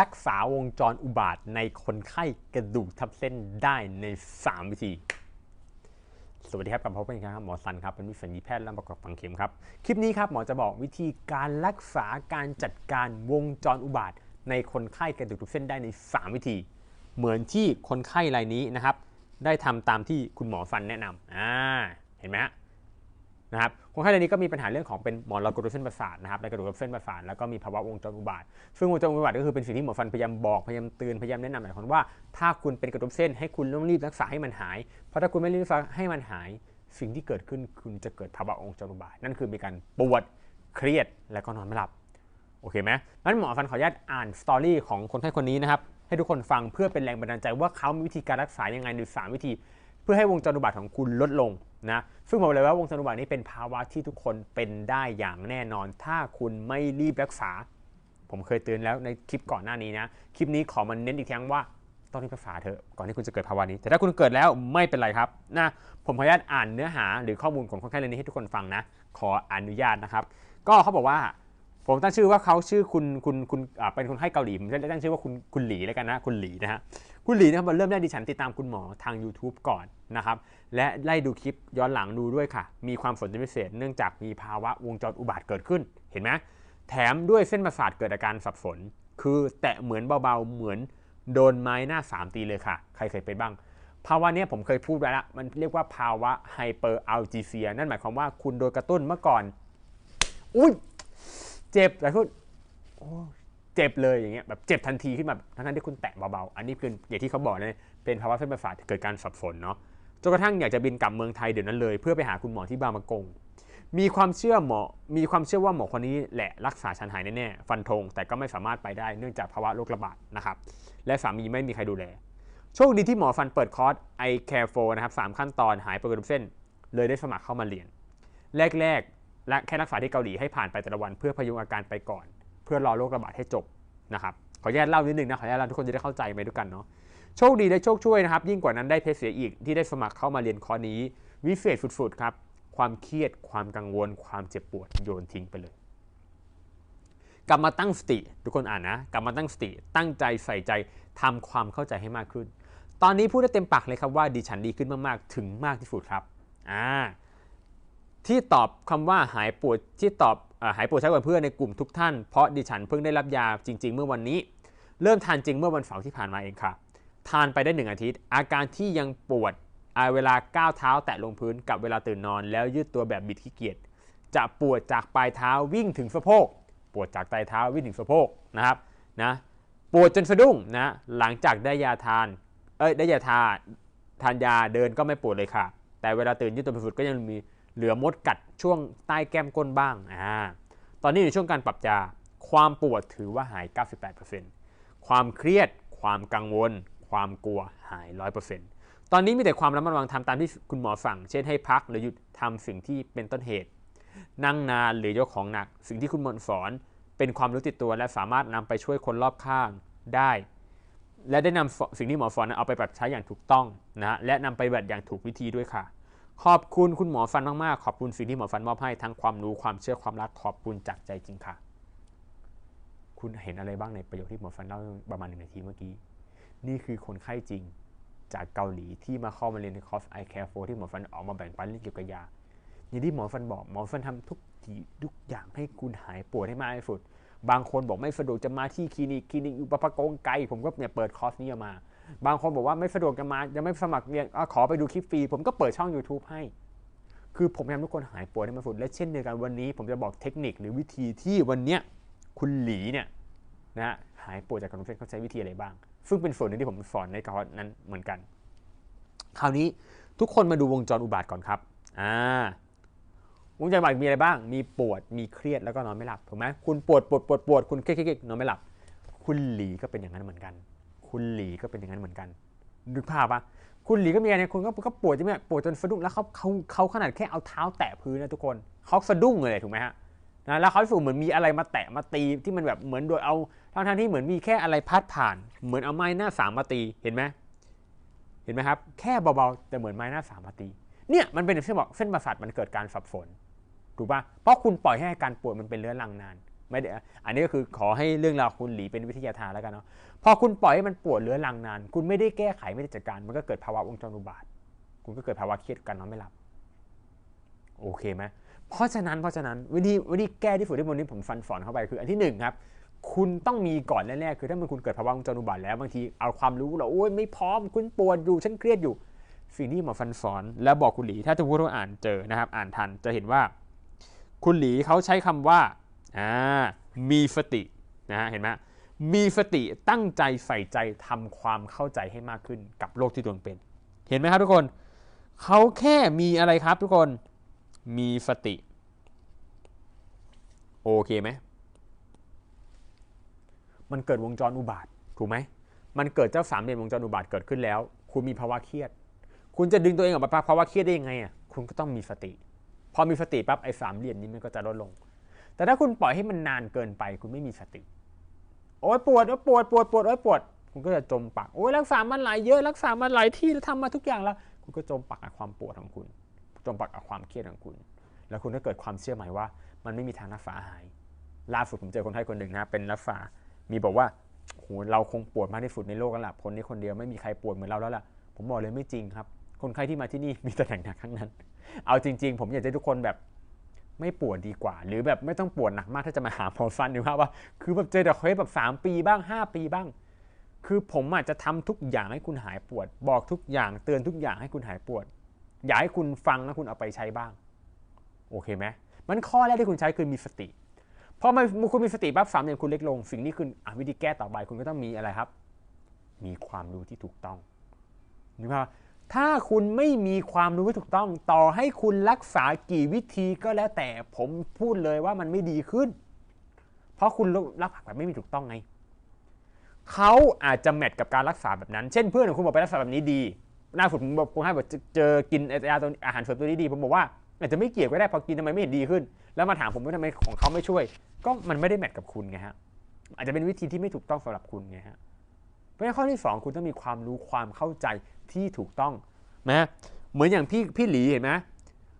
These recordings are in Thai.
รักษาวงจรอุบาทในคนไข้กระดูกทับเส้นได้ใน 3 วิธี สวัสดีครับกลับมาพบกันอีกครั้งครับ หมอสันครับ เป็นวิสัญญีแพทย์และประกอบฝังเข็มครับ คลิปนี้ครับ หมอจะบอกวิธีการรักษาการจัดการวงจรอุบาทในคนไข้กระดูกทับเส้นได้ใน 3 วิธี เหมือนที่คนไข้รายนี้นะครับ ได้ทำตามที่คุณหมอฟันแนะนำอ่า เห็นไหมฮะ นะครับคนไข้รายนี้ก็มีปัญหาเรื่องของเป็นหมอนรองกระดูกเส้นประสาทนะครับในกระดูกเส้นประสาทแล้วก็มีภาวะวงจรอุบาทซึ่งวงจรอุบาทก็คือเป็นสิ่งที่หมอฟันพยายามบอกพยายามเตือนพยายามแนะนำหลายคนว่าถ้าคุณเป็นกระดูกเส้นให้คุณต้องรีบรักษาให้มันหาย เพราะถ้าคุณไม่รีบรักษาให้มันหาย สิ่งที่เกิดขึ้นคุณจะเกิดภาวะวงจรอุบาทนั่นคือมีการปวดเครียดและก็นอนไม่หลับโอเคไหมงั้นหมอฟันขออนุญาตอ่านสตอรี่ของคนไข้คนนี้นะครับให้ทุกคนฟังเพื่อเป็นแรงบันดาลใจว่าเขามีวิธีการรักษายังไงในสามวิธี เพื่อให้วงจรอุบาทของคุณลดลงนะซึ่งบอกเลยว่าวงจรอุบาทนี้เป็นภาวะที่ทุกคนเป็นได้อย่างแน่นอน ถ้าคุณไม่รีบรักษา ผมเคยเตือนแล้วในคลิปก่อนหน้านี้นะคลิปนี้ขอมันเน้นอีกครั้งว่าต้องรีบรักษาเถอะก่อนที่คุณจะเกิดภาวะนี้ แต่ถ้าคุณเกิดแล้วไม่เป็นไรครับนะผมขออนุญาตอ่านเนื้อหาหรือข้อมูลของคนไข้รายนี้ให้ทุกคนฟังนะขออนุญาตนะครับ ก็เขาบอกว่า ผมตั้งชื่อว่าเขาชื่อคุณคุณคุณอ่าเป็นคนไข้เกาหลีผมจะตั้งชื่อว่าคุณคุณหลีแล้วกันนะคุณหลีนะฮะคุณหลีนะครับมันเริ่มแรกดิฉันติดตามคุณหมอทาง YouTube ก่อนนะครับและไล่ดูคลิปย้อนหลังดูด้วยค่ะ มีความสนใจพิเศษ เนื่องจากมีภาวะวงจรอุบาทเกิดขึ้นเห็นไหมแถมด้วยเส้นประสาทเกิดอาการสับสน คือแตะเหมือนเบาๆเหมือนโดนไม้หน้าสามตีเลยค่ะ ใครเคยเป็นบ้าง ภาวะนี้ผมเคยพูดไว้แล้วมันเรียกว่าภาวะไฮเปอร์อัลจีเซียนั่นหมายความว่าคุณโดนกระตุ้นเมื่อก่อนอุ้ย เจ็บแต่พูดโอ้เจ็บเลยอย่างเงี้ยแบบเจ็บทันทีขึ้นมาทั้งที่คุณแตะเบาๆ อันนี้คืออย่างที่เขาบอกเลยเป็นภาวะเส้นประสาทเกิดการสับสนเนาะจนกระทั่งอยากจะบินกลับเมืองไทยเดี๋ยวนั้นเลย เพื่อไปหาคุณหมอที่บางมะกง มีความเชื่อหมอมีความเชื่อว่าหมอคนนี้แหละรักษาฉันหายแน่ๆฟันธงแต่ก็ไม่สามารถไปได้เนื่องจากภาวะโรคระบาดนะครับและสามีไม่มีใครดูแลโชคดีที่หมอฟันเปิดคอร์ส i care for นะครับสามขั้นตอนหายปวดกระดูกเส้น เลยได้สมัครเข้ามาเรียน แรกๆ และแค่รักษาที่เกาหลีให้ผ่านไปแต่ละวัน เพื่อพยุงอาการไปก่อน เพื่อรอโรคระบาดให้จบนะครับขออนุญาตเล่านิดนึงนะขออนุญาตเล่าทุกคนจะได้เข้าใจไปด้วยกันเนาะโชคดีและโชคช่วยนะครับ ยิ่งกว่านั้นได้เพชรเสียอีกที่ได้สมัครเข้ามาเรียนคอร์สนี้ วิเศษสุดๆครับความเครียดความกังวล ความเจ็บปวดโยนทิ้งไปเลย กลับมาตั้งสติ ทุกคนอ่านนะ กลับมาตั้งสติ ตั้งใจใส่ใจทำความเข้าใจให้มากขึ้น ตอนนี้พูดได้เต็มปากเลยครับว่าดิฉันดีขึ้นมากๆ ถึงมากที่สุดครับอ่า ที่ตอบคำว่าหายปวดที่ตอบอหายปวดใช้กับเพื่อนในกลุ่มทุกท่านเพราะดิฉันเพิ่งได้รับยาจริง ๆ เมื่อวันนี้ เริ่มทานจริงเมื่อวันเสาร์ที่ผ่านมาเองค่ะ ทานไปได้หนึ่งอาทิตย์ อาการที่ยังปวดอาเวลาก้าวเท้าแตะลงพื้นกับเวลาตื่นนอน แล้วยืดตัวแบบบิดขี้เกียจจะปวดจากปลายเท้าวิ่งถึงสะโพกปวดจากปลายเท้าวิ่งถึงสะโพกนะครับนะปวดจนสะดุ้งนะหลังจากได้ยาทานเอ้ยได้ยาทาทานยาเดินก็ไม่ปวดเลยค่ะ แต่เวลาตื่นยืดตัวไปสุดก็ยังมี เหลือมดกัดช่วงใต้แก้มก้นบ้างอ่าตอนนี้อยู่ช่วงการปรับยา ความปวดถือว่าหาย 98%ความเครียด ความกังวล ความกลัวหาย 100%ตอนนี้มีแต่ความระมัดระวังทำตามที่คุณหมอสั่ง เช่นให้พักหรือหยุดทำสิ่งที่เป็นต้นเหตุ นั่งนานหรือยกของหนัก สิ่งที่คุณหมอสอน เป็นความรู้ติดตัวและสามารถนำไปช่วยคนรอบข้างได้ และได้นำสิ่งที่หมอสอนเอาไปปรับใช้อย่างถูกต้องนะและนำไปปฏิบัติอย่างถูกวิธีด้วยค่ะ ขอบคุณคุณหมอฟันมากๆ ขอบคุณสิ่งที่หมอฟันมอบให้ทั้งความรู้ความเชื่อความรักขอบคุณจากใจจริงค่ะ คุณเห็นอะไรบ้างในประโยคที่หมอฟันเล่าประมาณหนึ่งนาทีเมื่อกี้ นี่คือคนไข้จริงจากเกาหลีที่มาเข้ามาเรียนในคอร์ส i care for ที่หมอฟันออกมาแบ่งปันเรื่องเกี่ยวกับยาอย่างที่หมอฟันบอกหมอฟันทำทุกทีทุกอย่างให้คุณหายปวดให้มากที่สุด บางคนบอกไม่สะดวกจะมาที่คลินิกคลินิกอยู่ปะปะโกงไกล ผมก็เนี่ยเปิดคอร์สนี้ออกมา บางคนบอกว่าไม่สะดวกจะมายังไม่สมัครเรียนอขอไปดูคลิปฟรี ผมก็เปิดช่อง YouTube ให้ คือผมพยายามทุกคนหายปวดให้มาสุดและเช่นเดียวกันวันนี้ ผมจะบอกเทคนิคหรือวิธีที่วันเนี้ยคุณหลีเนี่ยนะหายปวดจากการเส้นเขาใช้วิธีอะไรบ้าง ซึ่งเป็นส่วนหนึ่งที่ผมสอนในคอร์สนั้นเหมือนกัน คราวนี้ทุกคนมาดูวงจรอุบาทก่อนครับอ่าวงจรอุบาทมีอะไรบ้าง มีปวดมีเครียดแล้วก็นอนไม่หลับถูกไหมคุณปวดปวดปวดปวดคุณเครียดเครียดนอนไม่หลับ คุณหลีก็เป็นอย่างนั้นเหมือนกัน คุณหลีก็เป็นอย่างนั้นเหมือนกันนึกภาพปะคุณหลีก็มีอะไรเนี่ยคุณก็ก็ปวดใช่ไหมปวดจนสะดุ้งแล้วเขาเขาเขาขนาดแค่เอาเท้าแตะพื้นนะทุกคนเขาสะดุ้งเลยถูกไหมฮะนะแล้วเขาสูเหมือนมีอะไรมาแตะมาตีที่มันแบบเหมือนโดยเอาทั้งทที่เหมือนมีแค่อะไรพัดผ่าน เหมือนเอาไม้หน้าสามมาตีเห็นไหมเห็นไหมครับ แค่เบาๆแต่เหมือนไม้หน้าสามมาตีเนี่ยมันเป็นเส้นบอกเส้นประสาทมันเกิดการสับสนถูกปะเพราะคุณปล่อยให้การปวดมันเป็นเรื้อรังนาน ไม่ได้อันนี้ก็คือขอให้เรื่องราวคุณหลีเป็นวิทยาทานแล้วกันเนาะพอคุณปล่อยให้มันปวดเรื้อรังนาน คุณไม่ได้แก้ไขไม่ได้จัดการ มันก็เกิดภาวะวงจรอุบาท คุณก็เกิดภาวะเครียดกันนอนไม่หลับโอเคไหมเพราะฉะนั้นเพราะฉะนั้นวิธีวิธีแก้ที่ฝึกที่บนนี้ผมฟันฝอนเข้าไปคืออันที่หนึ่งครับ คุณต้องมีก่อนแรกๆคือถ้ามันคุณเกิดภาวะวงจรอุบาทแล้วบางทีเอาความรู้เราโอ้ยไม่พร้อมคุณปวดอยู่ฉันเครียดอยู่สิ่งที่มาฟันฝอน แล้วบอกคุณหลีถ้าจะพูดว่าอ่านเจอนะครับ อ่านทันจะเห็นว่า คุณหลีเขาใช้คำว่า อ่ามีสตินะฮะเห็นไหมมีสติตั้งใจใส่ใจทำความเข้าใจให้มากขึ้นกับโลกที่ตัวงเป็น เห็นไหมครับทุกคนเขาแค่มีอะไรครับทุกคนมีสติโอเคไหมมันเกิดวงจรอุบาทถูกไหมมันเกิดเจ้าสามเหลี่ยมวงจรอุบาทเกิดขึ้นแล้ว คุณมีภาวะเครียด คุณจะดึงตัวเองออกมาภาวะเครียดได้ยังไงอะคุณก็ต้องมีสติ พอมีสติปั๊บไอ้สามเหลี่ยมนี้มันก็จะลดลง แต่ถ้าคุณปล่อยให้มันนานเกินไป คุณไม่มีสติ โอ้ยปวดโอ้ยปวดปวดปวดโอ้ยปวด คุณก็จะจมปัก โอ้ยรักษามันหลายเยอะ รักษามันหลายที่แล้วทำมาทุกอย่างแล้ว คุณก็จมปักกับความปวดของคุณ จมปักกับความเครียดของคุณ แล้วคุณก็เกิดความเชื่อใหม่ว่า มันไม่มีทางรักษาหาย ล่าสุดผมเจอคนไทยคนหนึ่งนะ เป็นรักษา มีบอกว่าโหเราคงปวดมากที่สุดในโลกแล้วล่ะคนนี้คนเดียวไม่มีใครปวดเหมือนเราแล้วล่ะ ผมบอกเลยไม่จริงครับ คนไข้ที่มาที่นี่มีแต่หนักทั้งนั้น เอาจริง ๆ ผมอยากให้ทุกคนแบบ ไม่ปวดดีกว่า หรือแบบไม่ต้องปวดหนักมากถ้าจะมาหาหมอฟันดูว่า คือแบบเจอแต่เคสแบบ 3 ปีบ้าง 5 ปีบ้าง คือผมอาจจะทำทุกอย่างให้คุณหายปวด บอกทุกอย่างเตือนทุกอย่างให้คุณหายปวด อยากให้คุณฟังแล้วคุณเอาไปใช้บ้าง โอเคไหมมันข้อแรกที่คุณใช้คือมีสติพอมาคุณมีสติปั๊บสามอย่างคุณเล็กลง สิ่งนี้คืออวิธีแก้ต่อไปคุณก็ต้องมีอะไรครับ มีความรู้ที่ถูกต้องนึกภาพ ถ้าคุณไม่มีความรู้ที่ถูกต้องต่อให้คุณรักษากี่วิธีก็แล้วแต่ผมพูดเลยว่ามันไม่ดีขึ้น เพราะคุณรักษาแบบไม่มีถูกต้องไงเขาอาจจะแมทกับการรักษาแบบนั้น เช่นเพื่อนของคุณบอกไปรักษาแบบนี้ดีหน้าฝุดผมบอกผมให้บอกเจอกินยาตัวอาหารเสริมตัวนี้ดี ผมบอกว่าอาจจะไม่เกี่ยวก็ได้พอกินทำไมไม่เห็นดีขึ้น แล้วมาถามผมว่าทำไมของเขาไม่ช่วย ก็มันไม่ได้แมทกับคุณไงฮะอาจจะเป็นวิธีที่ไม่ถูกต้องสำหรับคุณไงฮะ เพราะฉะนั้นข้อที่ 2 คุณต้องมีความรู้ความเข้าใจที่ถูกต้องนะเหมือนอย่างพี่พี่หลีเห็นไหม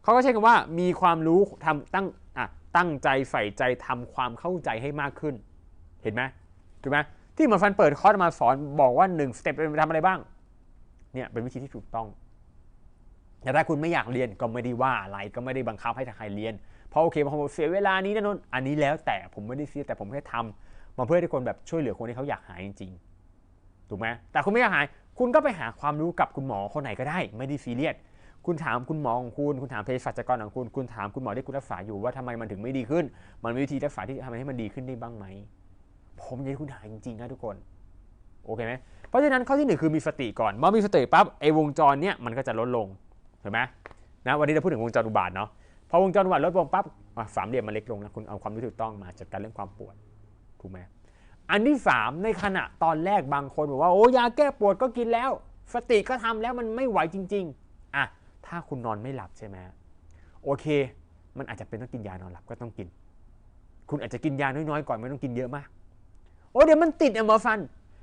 เขาก็ใช้คำว่ามีความรู้ทำตั้งอะตั้งใจใส่ใจทำความเข้าใจให้มากขึ้น เห็นไหมถูกไหมที่หมอฟันเปิดคอร์สมาสอนบอกว่า1สเต็ปเป็นทำอะไรบ้างเนี่ยเป็นวิธีที่ถูกต้องแต่ถ้าคุณไม่อยากเรียนก็ไม่ได้ว่าอะไรก็ไม่ได้บังคับให้ใครเรียน เพราะโอเคบางคนเสียเวลานี้นะนนอันนี้แล้วแต่ผมไม่ได้เสียแต่ผมแค่ทำมาเพื่อให้คนแบบช่วยเหลือคนที่เขาอยากหายจริงๆ ถูกไหมแต่คุณไม่อยากหาย คุณก็ไปหาความรู้กับคุณหมอคนไหนก็ได้ ไม่ได้ซีเรียสคุณถามคุณหมอของคุณ คุณถามเภสัชกรของคุณ คุณถามคุณหมอที่คุณรักษาอยู่ว่าทำไมมันถึงไม่ดีขึ้น มันมีวิธีรักษาที่ทำให้มันดีขึ้นได้บ้างไหม ผมอยากให้คุณหายจริงๆนะทุกคน โอเคไหม เพราะฉะนั้นข้อที่หนึ่งคือมีสติก่อน เมื่อมีสติปั๊บไอ้วงจรเนี้ยมันก็จะลดลง เห็นไหมนะวันนี้เราพูดถึงวงจรอุบาทเนาะ พอวงจรอุบาทลดลงปั๊บสามเหลี่ยมมันเล็กลงนะ คุณเอาความรู้ถูกต้องมาจัดการเรื่องความปวด ถูกไหม อันที่สามในขณะตอนแรกบางคนบอกว่าโอ้ยาแก้ปวดก็กินแล้ว สติก็ทำแล้วมันไม่ไหวจริง ๆอะถ้าคุณนอนไม่หลับใช่ไหมโอเค มันอาจจะเป็นต้องกินยานอนหลับก็ต้องกิน คุณอาจจะกินยาน้อยๆก่อนไม่ต้องกินเยอะมากโอ้เดี๋ยวมันติดอะหมอฟัน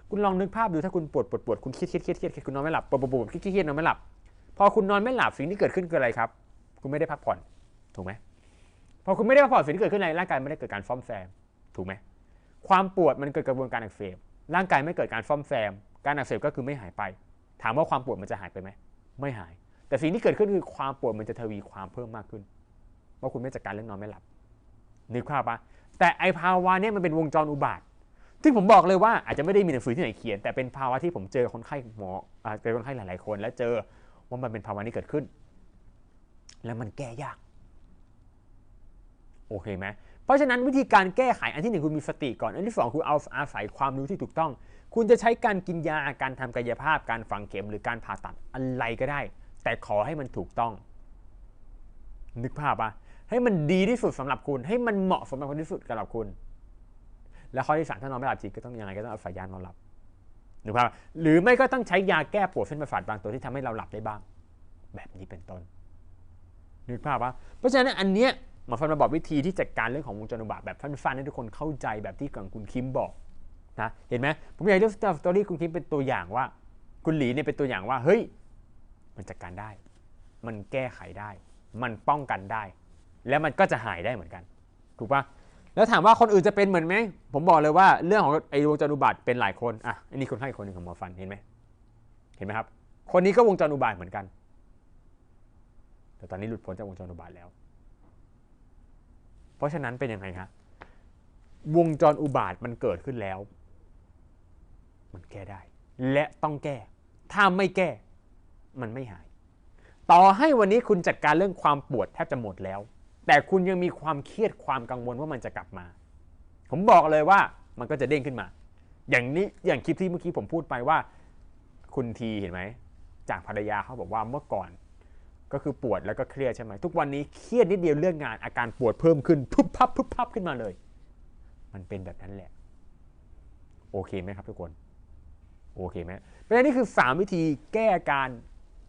คุณลองนึกภาพดูถ้าคุณปวดปวดปวดคุณเครียดเครียดเครียดเครียดคุณนอนไม่หลับปวดปวดปวดเครียดเครียดนอนไม่หลับ พอคุณนอนไม่หลับสิ่งที่เกิดขึ้นคืออะไรครับ คุณไม่ได้พักผ่อนถูกไหมพอคุณไม่ได้พักผ่อนสิ่งที่เกิดขึ้นในร่างกายไม่ได้เกิดการซ่อมแซมถูกไหม ความปวดมันเกิดกระบวนการอักเสบ ร่างกายไม่เกิดการซ่อมแซม การอักเสบก็คือไม่หายไป ถามว่าความปวดมันจะหายไปไหม ไม่หาย แต่สิ่งที่เกิดขึ้นคือความปวดมันจะทวีความเพิ่มมากขึ้นเพราะคุณไม่จัดการเรื่องนอนไม่หลับ นึกภาพปะแต่ไอภาวะนี้มันเป็นวงจรอุบาทซึ่งผมบอกเลยว่าอาจจะไม่ได้มีหนังสือที่ไหนเขียน แต่เป็นภาวะที่ผมเจอคนไข้หมอเจอคนไข้หลาย ๆ คน และเจอว่ามันเป็นภาวะนี้เกิดขึ้น แล้วมันแก้ยาก โอเคไหม ราะฉะนั้นวิธีการแก้ไขอันที่หนึ่งคุณมีสติก่อน อันที่สองคุณเอาอาศัยความรู้ที่ถูกต้อง คุณจะใช้การกินยาการทำกายภาพ การฝังเข็มหรือการผ่าตัดอะไรก็ได้ แต่ขอให้มันถูกต้อง นึกภาพปะให้มันดีที่สุดสำหรับคุณ ให้มันเหมาะสมกับคนที่สุดสำหรับคุณ แล้วข้อที่สามถ้านอนไม่หลับจริงก็ต้องยังไงก็ต้องเอาสายยานอนหลับนึกภาพหรือไม่ก็ต้องใช้ยาแก้ปวดเส้นประสาทบางตัวที่ทำให้เราหลับได้บ้าง แบบนี้เป็นต้นนึกภาพปะเพราะฉะนั้นอันเนี้ย หมาฟันมาบอกวิธีที่จัดการเรื่องของวงจรอุบาทแบบฟันๆให้ทุกคนเข้าใจแบบที่กังคุณคิมบอกนะเห็นไหมผมอยากให้สตอรี่คุณคิมเป็นตัวอย่างว่า คุณหลีเนี่ยเป็นตัวอย่างว่าเฮ้ยมันจัดการได้ มันแก้ไขได้ มันป้องกันได้ แล้วมันก็จะหายได้เหมือนกัน ถูกปะแล้วถามว่าคนอื่นจะเป็นเหมือนไหมผมบอกเลยว่าเรื่องของไอ้วงจรอุบาทเป็นหลายคนอะอันนี้คนไข้คนหนึ่งของหมอฟันเห็นไหมเห็นไหมครับ คนนี้ก็วงจรอุบาทเหมือนกัน แต่ตอนนี้หลุดพ้นจากวงจรอุบาทแล้ว เพราะฉะนั้นเป็นยังไงครับวงจรอุบาทมันเกิดขึ้นแล้ว มันแก้ได้ และต้องแก้ ถ้าไม่แก้ มันไม่หาย ต่อให้วันนี้คุณจัดการเรื่องความปวดแทบจะหมดแล้ว แต่คุณยังมีความเครียดความกังวลว่ามันจะกลับมา ผมบอกเลยว่ามันก็จะเด้งขึ้นมา อย่างนี้อย่างคลิปที่เมื่อกี้ผมพูดไปว่า คุณทีเห็นไหมจากภรรยาเขาบอกว่าเมื่อก่อน ก็คือปวดแล้วก็เครียดใช่ไหมทุกวันนี้เครียดนิดเดียวเรื่องงานอาการปวดเพิ่มขึ้นพุบพับพุบพับขึ้นมาเลย มันเป็นแบบนั้นแหละ โอเคไหมครับทุกคน โอเคไหมเพราะฉะนั้นนี่คือ 3 วิธีแก้การ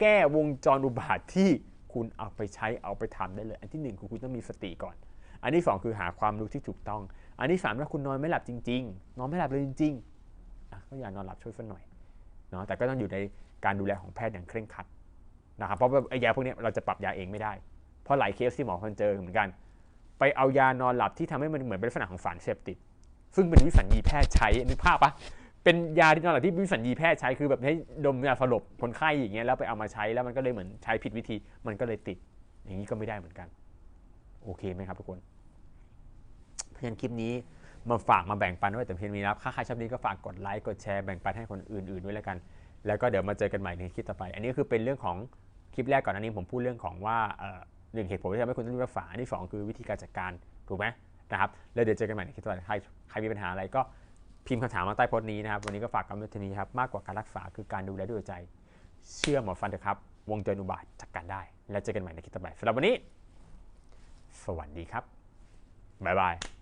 แก้วงจรอุบาทที่คุณเอาไปใช้เอาไปทำได้เลย อันที่หนึ่งคือคุณต้องมีสติก่อน อันที่สองคือหาความรู้ที่ถูกต้อง อันที่สามถ้าคุณนอนไม่หลับจริง ๆ นอนไม่หลับเลยจริงๆก็อย่านอนหลับช่วยสักหน่อยเนาะแต่ก็ต้องอยู่ในการดูแลของแพทย์อย่างเคร่งครัด นะครับเพราะว่าไอ้ยาพวกนี้เราจะปรับยาเองไม่ได้ เพราะหลายเคสที่หมอคนเจอเหมือนกัน ไปเอายานอนหลับที่ทำให้มันเหมือนเป็นลักษณะของสารเสพติด ซึ่งเป็นวิสัญญีแพทย์ใช้นึกภาพปะเป็นยาที่นอนหลับที่วิสัญญีแพทย์ใช้คือแบบให้ดมยาสลบคนไข้อย่างเงี้ยแล้วไปเอามาใช้แล้วมันก็เลยเหมือนใช้ผิดวิธีมันก็เลยติด อย่างนี้ก็ไม่ได้เหมือนกัน โอเคไหมครับทุกคนเพราะฉะนั้นคลิปนี้มาฝากมาแบ่งปันไว้แต่เพียงนี้นะครับถ้าใครชอบนี้ก็ฝากกดไลค์กดแชร์แบ่งปันให้คนอื่นๆด้วยแล้วกัน แล้วก็เดี๋ยวมาเจอกันใหม่ในคลิปต่อไป อันนี้คือเป็นเรื่องของ คลิปแรกก่อนอันนี้ผมพูดเรื่องของว่าหนึ่งเหตุผลที่ทำให้คุณต้องรักษาอันที่สองคือวิธีการจัดการถูกไหมนะครับแล้วเดี๋ยวเจอกันใหม่ในคลิปต่อไปใครใครมีปัญหาอะไรก็พิมพ์คำถามมาใต้โพสต์นี้นะครับ วันนี้ก็ฝากคำเตือนนี้ครับ มากกว่าการรักษาคือการดูแลด้วยใจ เชื่อหมอฟันเถอะครับ วงจรอุบาทจัดการได้ แล้วเจอกันใหม่ในคลิปต่อไปสำหรับวันนี้ สวัสดีครับ บ๊ายบาย